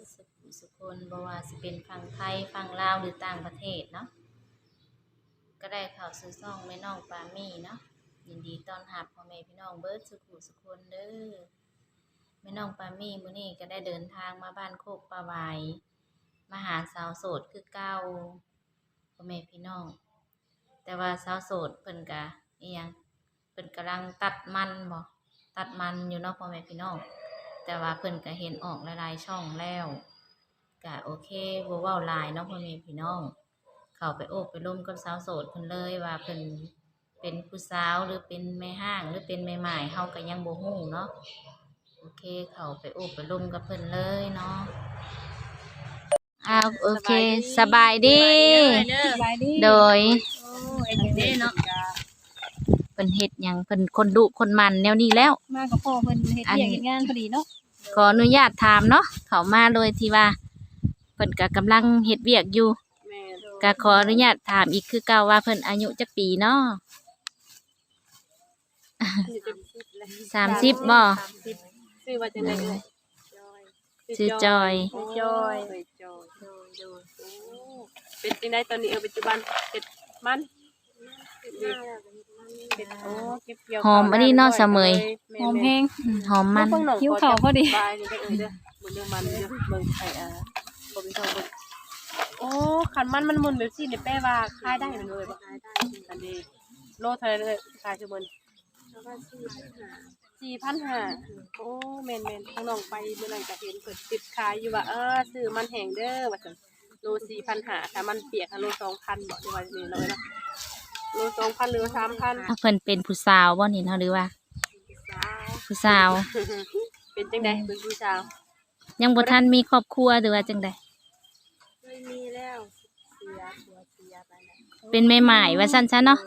ดสุขสุคนบ่ว่าสิเป็นฝั่งไทยฝั่งลาวหรือต่างประเทศเนาะก็ได้ข้าสู่ช่องแม่น้องปามี่เนาะยินดีต้อนรับพ่อแม่พี่น้องเบิร์ดสุขสุคนเด้อแม่น้องปามี่มื้อนี้ก็ได้เดินทางมาบ้านโคกปลาไวายมาหาสาวโสดคือเก่าพ่อแม่พี่น้อง แต่ว่าสาวโสดเพิ่นก็อีหยังเพิ่นกำลังตัดมันบ่ตัดมันอยู่เนาะพ่อแม่พี่น้อง แต่ว่าเพิ่นก็เห็นออกหลายๆช่องแล้วก็โอเคบ่เว้าหลายเนาะพ่อแม่พี่น้อง เข้าไปโอบไปร่มกับสาวโสดเพิ่นเลยว่าเพิ่นเป็นผู้สาวหรือเป็นแม่ห้างหรือเป็นแม่หมายเฮาก็ยังบ่ฮู้เนาะโอเค เข้าไปโอบไปร่มกับเพิ่นเลยเนาะอ้าวโอเคสบายดี สบายดี โดย โอ้ยจังได๋เนาะ เพิ่นเฮ็ดหยังเพิ่นคนดุคนมันแนวนี้แล้ว มากับพ่อเพิ่นเฮ็ดอันเวียกเฮ็ดงานพอดีเนาะขออนุญาตถามเนาะเขามาโดยที่ว่าเพิ่นก็กำลังเฮ็ดเวียกอยู่แม่ก็ขออนุญาตถามอีกคือเก่าว่าเพิ่นอายุจักปีเนาะสามสิบบ่ชื่อว่าจังได๋เอ่ยชื่อจอย จอยจอยเป็นจังได๋ตอนนี้เออปัจจุบันเฮ็ดมันเฮ็ด โอ้เก็บเกี่ยวหอมอันนี้เนาะเสมย หอมแห้งอืมหอมมันหิวข้าวพอดี บายนี่ได้เอ่ยเด้อมันเรื่องมันเด้อเบิ่งไอ้อ่าบ่มีทองเบิ่งโอ้คันมันมันหมุนแบบซี่นี่แปลว่าขายได้แมันเลยบ่ขายได้อันนี้โลเท่าไหร่เลยขายคือมัน4,500โอ้แม่นๆข้างน้องไปเมื่อนั้นก็เห็นเพิ่นติดขายอยู่ว่าเออซื้อมันแห้งเด้อว่าซั่นโล4,500ถ้ามันเปียกอะโล2,000บ่ได้ว่านี่เนาะเอ้ยเนาะ โล2,000หรือว่า3,000อะเพิ่นเป็นผู้สาวบ่นี่เนาะหรือว่า ผู้สาว เป็นจังได๋เบิ่งผู้สาวยังบ่ทันมีครอบครัวหรือว่าจังใดเคยมีแล้วเสียผัวเสียไปแล้วเป็นแม่หมายว่าซั่นซะเนาะ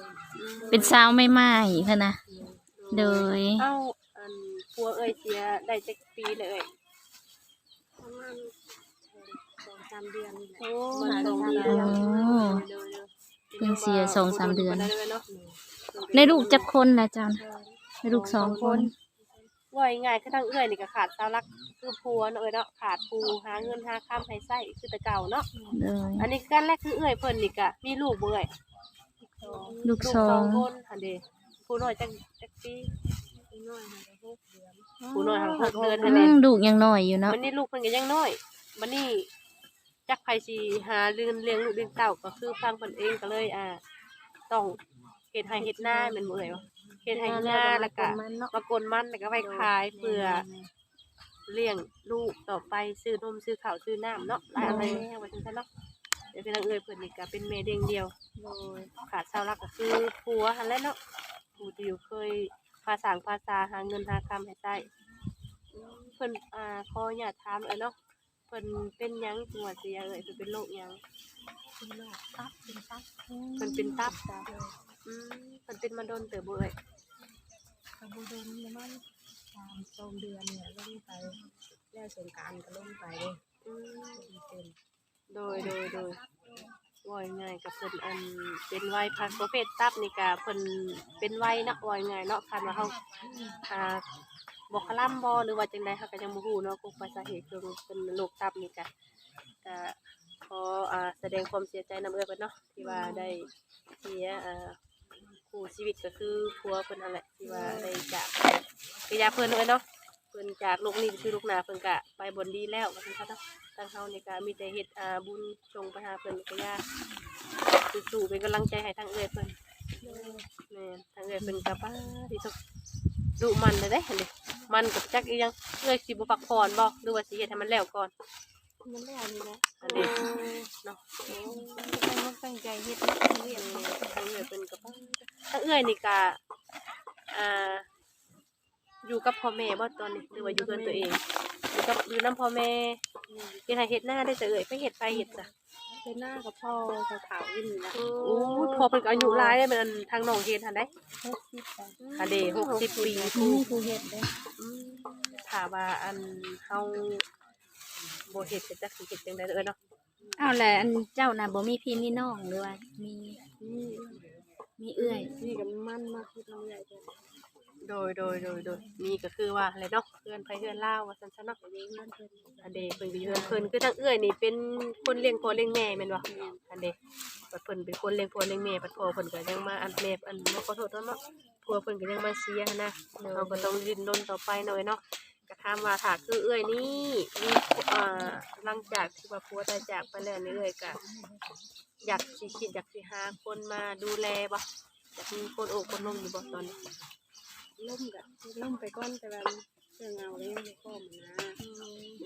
เป็นสาวแม่หมายเพิ่นน่ะโดยเอ้าอันผัวเอ้ยเสียได้จักปีเลยเอ้ยประมาณสองสามเดือนนี่แหละโอ้มาสองปีโอ้เดี๋ยวๆ เพิ่งเสียสองสามเดือนบ่ไเนาะได้ลูกจักคนล่ะเจ้าน่ะได้ลูกสองคนว่าง่ายๆคือทางเอ้ยนี่ก็ขาดสาวรักคือผัวเนาะเอ้ยเนาะขาดผู้หาเงินหาค้ำให้ใช้คือแต่เก่าเนาะโดยอันนี้การแรกคือเอ้ยเพิ่นนี่ก็มีลูกบ่เอ้ยลูกลูกสอสองงคนอันเด้ผู้น้อยจักจักปีน้อยค่ะหกเดือนผู้น้อยหักหกเดือนอืนั่นแหละมลูกยังน้อยอยู่เนาะมันนี่ลูกเพิ่นก็ยังน้อยมันนี่ จักไผสิหาลี้ยงเลี้ยงลูกเลี้ยงเต้าก็คือฟังเพิ่นเองก็เลยอ่าต้องเฮ็ดให้เฮ็ดหน้าแม่นบ่เอ่ยวะเฮ็ดให้เฮ็ดหน้าแล้วก็มันเนาะมากนมันแล้วก็ไว้ขายเพื่อเลี้ยงลูกต่อไปซื้อนมซื้อข้าวซื้อน้ำเนาะหลายอะไรแน่ว่าจังซั่นเนาะเดี๋ยวเป็นเอ้ยเพิ่นนี่ก็เป็นแม่เลี้งเดียวโดยขาดเสาหลักก็คือผัวหั่นแหละเนาะผู้ที่อยู่เคยภาษาภาษาหาเงินหาคำให้ใช้เพิ่นอ่าขออย่าตถามเอ้ยเนาะ เพิ่นเป็นหยังจังหวัดเสียเอ้ยเพิ่นเป็นโรคหยังเป็นโรคตับเป็นตับเพิ่นเป็นตับจ้ะอืมเพิ่นเป็นมาโดนเติบบ่เอ้ยกระบูดมประมาณสามสองเดือนเนี่ยลงไปแล้วสงกรารก็ลงไปเลยอืมเป็นโดยโดยโดยว่าง่ายๆกับเพิ่นอันเป็นวัยพันธุ์ประเภทตับนี่ก็เพิ่นเป็นวัยเนาะว่าง่ายๆเนาะคันว่าเฮาอ่า บอกคลำบ่หรือว่าจังใดเฮาก็ยังบ่ฮู้เนาะกุกสาเหตุคือเป็นโรคตับนี่ก็ก็ขออ่าแสดงความเสียใจนำเอื้อเพิ่นเนาะที่ว่าได้เสียอ่าคู่ชีวิตก็คือผัวเพิ่นนั่นแหละที่ว่าได้จากกยาเพิ่นเลยเนาะเพิ่นจากโลกนี้ไปสู่โลกหนาเพิ่นก็ไปบนดีแล้วว่าซั่นซะเนาะทางเฮานี่ก็มีแต่เฮ็ดอ่าบุญชงไปหาเพิ่นกยาสู้ๆเป็นกำลังใจให้ทางเอื้อยเพิ่นแม่นทางเอื้อยเพิ่นก็ป้าที่สุดดุมันเลยเด้เห็นดิ มันกับจักอีหยังเอื้อยสิบ่พักผ่อนบ่หรือว่าสิเฮ็ดให้มันแล้วก่อนมันแล้วนี่แหละอันนี้เนาะตั้งอกตั้งใจเฮ็ดเวียกเออทางเอื้อยเพิ่นก็ป้าทางเอื้อยนี่ก็อ่าอยู่กับพ่อแม่บ่ตอนนี้หรือว่าอยู่กับตัวเองอยู่กับอยู่นํพ่อแม่เฮ็ดให้เฮ็ดหน้าได้จะเอื้อยไปเฮ็ดไปเฮ็ดจ้ะ เป็นหน้ากับพ่อกับขาวๆอยู่นี่นะโอ้ยพอเป็นอายุหลายได้เป็นอันทางน้องเฮ็ดทันได้หกสิบแปดอันเดหกสิบปีนี่คือเห็ดเลยอืมถามว่าอันเฮาบ่เฮ็ดก็จักสิเฮ็ดจังไดเด้อเนาะอ้าวแล้วอันเจ้าน่ะบ่มีพี่มีน้องหรือว่ามีนี่มีเอื้อยนี่กับมันมาคิดเรื่อยๆจ้ะอ โดยโดยโดยโดยมีก็คือว่าอะไรเนาะเพื่อนไปเพื่อนเล่าว่าซั่นซะเนาะมีเงินเพิ่นอันเดเพิ่นก็อยู่เฮือนเพิ่นคือทั้งเอื้อยนี่เป็นคนเลี้ยงพ่อเลี้ยงแม่แม่นบ่อันเดบัดเพิ่นเป็นคนเลี้ยงพ่อเลี้ยงแม่บัดพ่อเพิ่นก็ยังมาอันแม่อันบ่ขอโทษเนาะเนาะผัวเพิ่นก็ยังมาเสียนะเราก็ต้องดิ้นรนต่อไปหน่อยเนาะก็ถามว่าถาคือเอื้อยนี่มีอ่าหลังจากที่ว่าผัวตายจากไปแล้วนี่เอื้อยก็อยากสิคิดอยากสิหาคนมาดูแลบ่อยากมีคนโอบคนลมอยู่บ่ตอนนี้ ล่มกับล่มไปก่อนแต่ว่าเรื่องเอาเลยยังบ่พร้อมนะ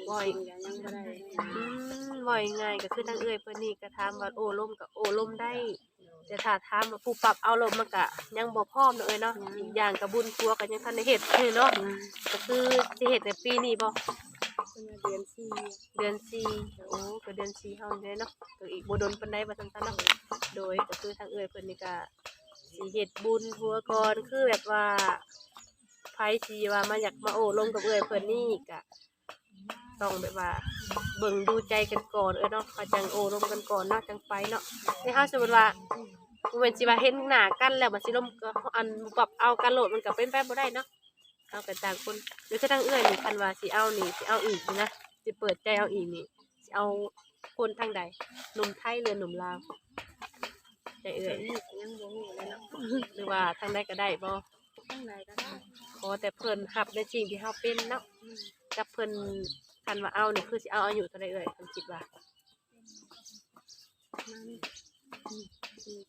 บ่อยจริงๆยังบ่ได้อืมบ่อยง่ายก็คือทางเอื้อยเพิ่นนี่ก็ถามว่าโอ้ล่มก็โอ้ล่มได้แต่ถ้าถามว่าผู้ปรับเอาลมมันก็ยังบ่พร้อมเนาะเอ้ยเนาะอีกอย่างก็บุญครัวก็ยังทันได้เฮ็ดคือเนาะก็คือสิเฮ็ดในปีนี้บ่เพิ่นว่าเดือนสี่เดือนสี่โอ้ก็เดือนสี่เฮานี่แหละเนาะก็อีกบ่ดนปานใดว่าซั่นซะเนาะโดยก็คือทางเอื้อยเพิ่นนี่ก็ สิเฮ็ดบุญครัวก่อนคือแบบว่าไผสิว่ามาอยากมาโอ้ลมกับเอื้อยเพิ่นนี่ก็ต้องแบบว่าเบิ่งดูใจกันก่อนเอ้ยเนาะเขาจังโอ้ลมกันก่อนเนาะจังไปเนาะในเฮาสมมุติว่าบ่แม่นสิว่าเห็นหน้ากันแล้วมันสิลมก็อันปรับเอากันโลดมันก็เป็นไปบ่ได้เนาะเอากันต่างคนหรือคือทางเอื้อยนี่คันว่าสิเอานี่สิเอาอีกนี่นะสิเปิดใจเอาอีกนี่สิเอาคนทางใดหนุ่มไทยหรือหนุ่มลาว ใจเอื้อยนี่ก็ยังบ่ฮู้เลยเนาะหรือว่าทางใดก็ได้บ่ข้างในก็ได้ขอแต่เพิ่นรับในสิ่งที่เฮาเป็นเนาะกับเพิ่นคันว่าเอานี่คือสิเอาอายุเท่าใดเอ่ยเพิ่นคิดว่ามันมี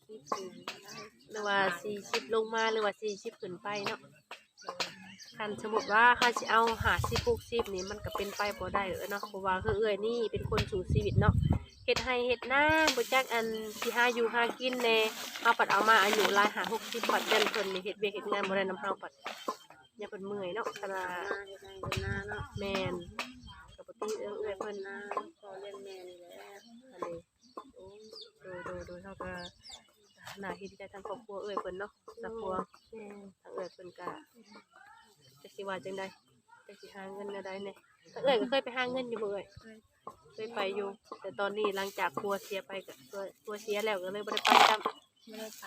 ที่สูงก็ได้หรือว่าสี่สิบลงมาหรือว่าสี่สิบขึ้นไปเนาะคันสมมติว่าเขาสิเอาหาสิบหกสิบนี่มันก็เป็นไปบ่ได้เออเนาะเพราะว่าคือเอ้อยนี่เป็นคนสู่ชีวิตเนาะ เฮ็ดให้เฮ็ดหน้าบ่จักอันสิหาอยู่หากินแน่เฮาปัดเอามาอายุหลายหา60ปัดยันเพิ่นนี่เฮ็ดเวียกเฮ็ดงานบ่ได้นำเฮาปัดอย่าเพิ่นเมื่อยเนาะขนาดมาเฮ็ดให้เฮ็ดนาเนาะแม่นก็บ่ติเอื้อเอื้อยเพิ่นนาพอเลี้ยงแม่นี่แหละอันนี้โอ้โดยโดยโดยเฮาก็น่าเฮ็ดใจทางครอบครัวเอื้อยเพิ่นเนาะสักครัวทางเอื้อยเพิ่นก็จะสิว่าจังไดจะสิหาเงินแนวใดแหน่ทางเอื้อยก็เคยไปหาเงินอยู่บ่เอ้ย เคยไปอยู่ แต่ตอนนี้หลังจากครัวเสียไปก็ตัวครัวเสียแล้วก็เลยบ่ได้ไปจำไม่ได้ไป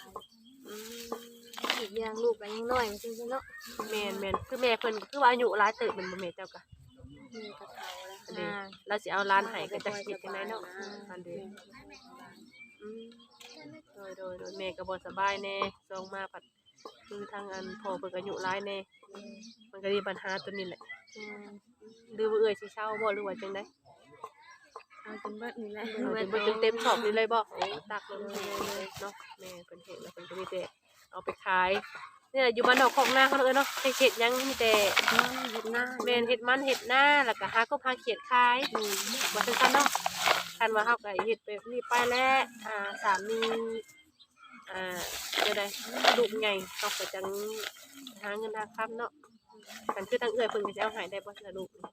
อืมอีกอย่างลูกก็ยังน้อยจริงๆเนาะแม่นแม่นคือแม่เพิ่นก็คือว่าอายุหลายเติบแมันบ่แม่เจ้าก็มีกระเทาแล้วอันนี้แล้วสิเอาร้านให้ก็จักสิเฮ็ดจังไดเนาะอันเด้อืมโดยโดยโดยแม่ก็บ่สบายแน่ส่งมาปัดคือทางอันพ่อเพิ่นก็อายุหลายแน่มันก็มีปัญหาตัวนี้แหละหรือว่าเอ่ยสิเช่าบ่หรือว่าจังได๋ เอาจนเบิดนี่แหละเอาจนบ่จนเต็มสอบนี่เลยบ่โอ้ตักลงเลยเนาะแม่เพิ่นเฮ็ดแล้วเพิ่นก็มีแต่เอาไปขายเนี่ยอยู่บ้านนอกของนาเขาเอ้ยเนาะให้เฮ็ดหยังมีแต่เฮ็ดหน้าแม่นเฮ็ดมันเฮ็ดนาแล้วก็หาก็พาเขียดขายว่าจังซั่นเนาะคันว่าเฮาก็เฮ็ดไปนี่ไปแล้วอ่าสามีอ่าเดี๋ยวใดลูกใหญ่เฮาก็จังหาเงินหาคำเนาะคันคือทางเอื้อยเพิ่นก็สิเอาให้ได้บ่ล่ะลูกเ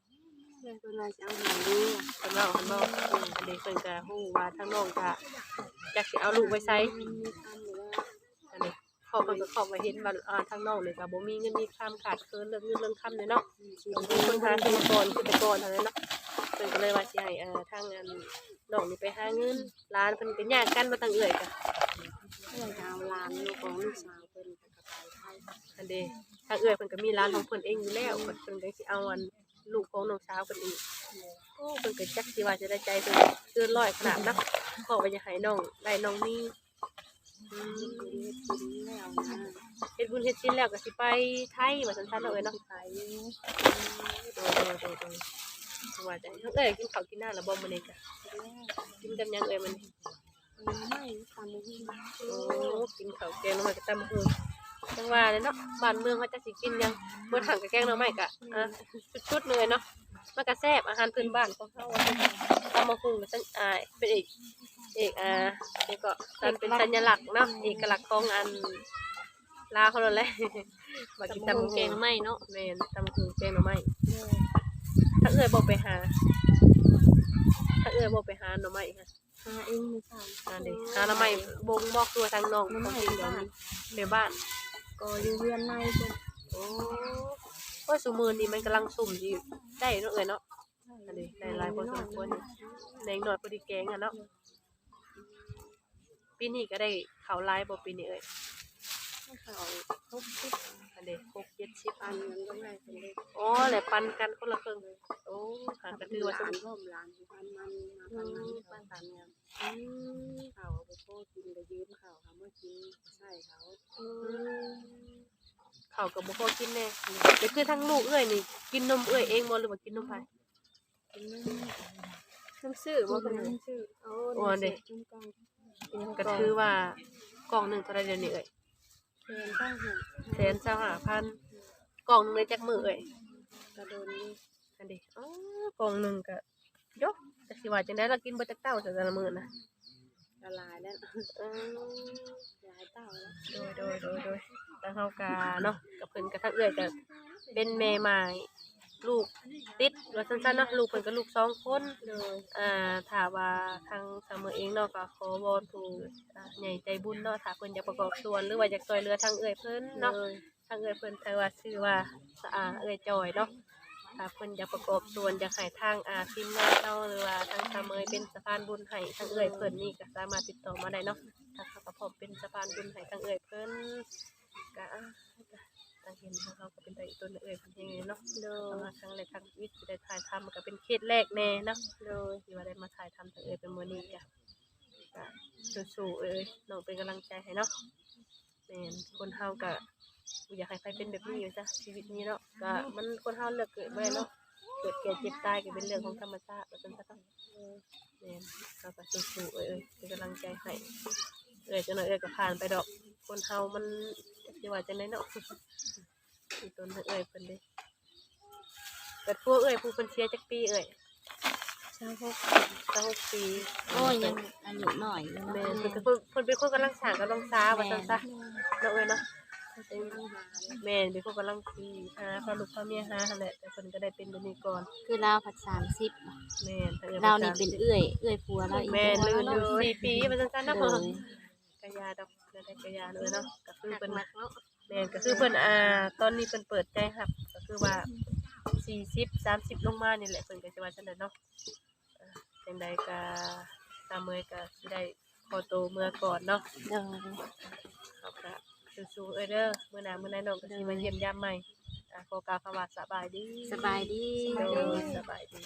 พื่อนคนว่าจะเอาหาดูเพิ่นเว้าเพิ่นเว้าอืมอันนี้เพิ่นก็ฮู้ว่าทางน้องก็อยากสิเอาลูกไว้ไสมีคำอยู่ว่าอันนี้พ่อเพิ่นก็เข้ามาเห็นว่าอ่าทางน้องนี่ก็บ่มีเงินมีคำขาดเคินเรื่องเงินเรื่องคำเลยเนาะสิต้องเป็นคนหาขึ้นมาก่อนคือแต่ก่อนเท่านั้นเนาะเพิ่นก็เลยว่าสิให้เอ่อทางอันน้องนี่ไปหาเงินร้านเพิ่นก็ยากกันบ่ตั้งเอื้อยก็เพื่อนจะเอาหลานอยู่ของลูกสาวเพิ่นก็ไปไทยอันเด้ทางเอื้อยเพิ่นก็มีร้านของเพิ่นเองอยู่แล้วเพิ่นก็สิเอาอัน ลูกของน้องสาวเพิ่นอีกโอ้เพิ่นก็จักสิว่าจะได้ใจเพิ่นเกินร้อยขนาดนักขอว่าจะให้น้องได้น้องมีอืมเฮ็ดกินแล้วนะเฮ็ดบุญเฮ็ดศีลแล้วก็สิไปไทยว่าซั่นๆเนาะเอ้ยเนาะไปอยู่โดยโดยโดยโดยสวัสดีทั้งเอ้ยกินข้าวกินน้ำแล้วบ่มื้อนี้ก็กินกันยังเอ้ยมันไม่ตามมือโอ้กินข้าวแกงหน่อไม้กับตำหู จังว่าเลยเนาะบ้านเมืองเขาจะสิกินหยังบ่ถังกับแกงหน่อไม้กะอะชุดๆเลยเนาะมันก็แซ่บอาหารพื้นบ้านของเฮาตำมะฮุงก็จังอ่าเป็นเอกเอกอ่านี่ก็มันเป็นสัญลักษณ์เนาะเอกลักษณ์ของอันลาวเขานั่นแหละมากินตำบักแกงหน่อไม้เนาะแม่นตำบักหุ่งแกงหน่อไม้ถ้าเอื้อยบ่ไปหา ถ้าเอื้อยบ่ไปหาหน่อไม้ค่ะหาเองไม่ทราบนั่นเด้หาหน่อไม้บงบอกตัวทางน้องของจริงเดี๋ยวนี้ในบ้าน ก็อยู่เรือนในเพิ่นโอ้โอ้ยสุมือนี่มันกำลังสุ่มอยู่ได้เนาะเอ้ยเนาะอันนี้ได้หลายพอสมควรอยู่แหนงหน่อยพอดีแกงอะเนาะปีนี้ก็ได้ข้าวหลายบ่ปีนี้เอ้ยเขาหกสิบอันเด้หกเจ็ดสิบปันเงินก็ไม่เป็นเลขอ๋อแหละปันกันคนละครึ่งโอ้หากันถือว่าหสลานมร่วมหลานปันมันมาปันมันปันปันเงินอืมเขาไปโป้กินไปยืมเขาเขาเมื่อกินใส่เขา อืม ข้าวกับบ่พอกินแน่เดี๋ยวคือทั้งลูกเอ้ยนี่ กินนมเอ้ยเองบ่หรือว่ากินนมไผกินนึ่งน้ำซื่อบ่ว่าเพิ่เป็นนนชื่อโอ้โอ้อันเด้จุ่มกองก็ถือว่ากล่องหนึงเท่าไหร่เดี๋ยวนี้เอ้ยเทียนตั้งหัวแสนสหพันกล่องหนึงได้จักมื้อเอ้ยกระโดนนี่อันเด้อ๋อกล่องหนึงก็ยกจักสิว่าจังได๋เรากินบ่จักเต้าแต่ละมื้อนะละลายแล้วเออลายเต้าแล้วโดยโดยโดยโดย ทางเฮากาเนาะกับเพิ่นกับทางเอื้อยก็เป็นแม่ใหม่ลูกติดว่าซั่นๆเนาะลูกเพิ่นก็ลูกสองคนโดยอ่าถ้าว่าทางเสมอเองเนาะก็ขอวอนผู้อ่าใหญ่ใจบุญเนาะถ้าเพิ่นอยากประกอบส่วนหรือว่าอยากช่วยเหลือทางเอื้อยเพิ่นเนาะทางเอื้อยเพิ่นถ้าว่าชื่อว่าสะอาเอื้อยจอยเนาะถ้าเพิ่นอยากประกอบส่วนอยากให้ทางอ่าทีมงานเฮาหรือว่าทางเสมอเป็นสะพานบุญให้ทางเอื้อยเพิ่นนี่ก็สามารถติดต่อมาได้เนาะถ้าเขาก็พร้อมเป็นสะพานบุญให้ทางเอื้อยเพิ่น ก็อ่าก็ทางเห็นทางเขาก็เป็นใจตัวเอื้อยเพิ่นเองเนาะโดเพราะยว่าครั้งแรกครั้งชีวิตที่ได้ถ่ายทำมันก็เป็นเคสแรกแน่เนาะโดยที่ว่าได้มาถ่ายทำทางเอ่ยเป็นมือนี้จ้ะก็สู้ๆเอ้ยน้องเป็นกำลังใจให้เนาะแม่นคนเฮาก็บ่อยากให้ใครเป็นแบบนี้อยู่จ้ะชีวิตนี้เนาะก็มันคนเฮาเลือกเกิดบ่ได้เนาะเกิดแก่เจ็บตายก็เป็นเรื่องของธรรมชาติว่าซั่นซะเนาะแม่นเราก็สู้ๆเอ้ยเอ้ยเป็นกำลังใจให้ เอ้ยจังได๋เอ้ยก็ผ่านไปดอก คนเฮามันสิว่าจังได๋เนาะอีต้นเอ้ยเพิ่นเด้เกิดพวกเอ้ยผู้เพิ่นเสียจักปีเอ้ยชาวพวกตั้งหกปีโอ้ยยังอายุน้อยอยู่แม่เนาะนเพิ่นก็เพิ่นเพิ่นเป็นคนกำลังสร้างกำลังสร้าว่าซั่นซะเนาะเอ้ยเนาะ แม่นเป็นคนกำลังสิหาพาลูกพาเมียหาหั่นแหละแต่เพิ่นก็ได้เป็นแบบนี้ก่อน คือลาวผัดสามสิบแม่นถ้อ้ยลาวนี่เป็นเอื้อย เอื้อยผัวเราอีกแม่นลื่นอยู่โดยสี่ปีว่าซั่นซะเนาะ โดย กะยาดอกแล้วได้กะยาเลยเนาะก็คือเพิ่นหนักเนาะแม่นก็คือเพิ่นอ่าตอนนี้เพิ่นเปิดใจรับก็คือว่า40 30ลงมานี่แหละเพิ่นก็สิว่าจังได๋เนาะจังใดก็ตามเมยก็สิได้ขอตัวเมื่อก่อนเนาะโดยเขาก็สู้ๆเอ้ยเด้อมื้อหน้ามื้อไหนน้องก็สิมาเยี่ยมยามใหม่อ่าขอกล่าวคำว่าสบายดีสบายดี โดยสบายดี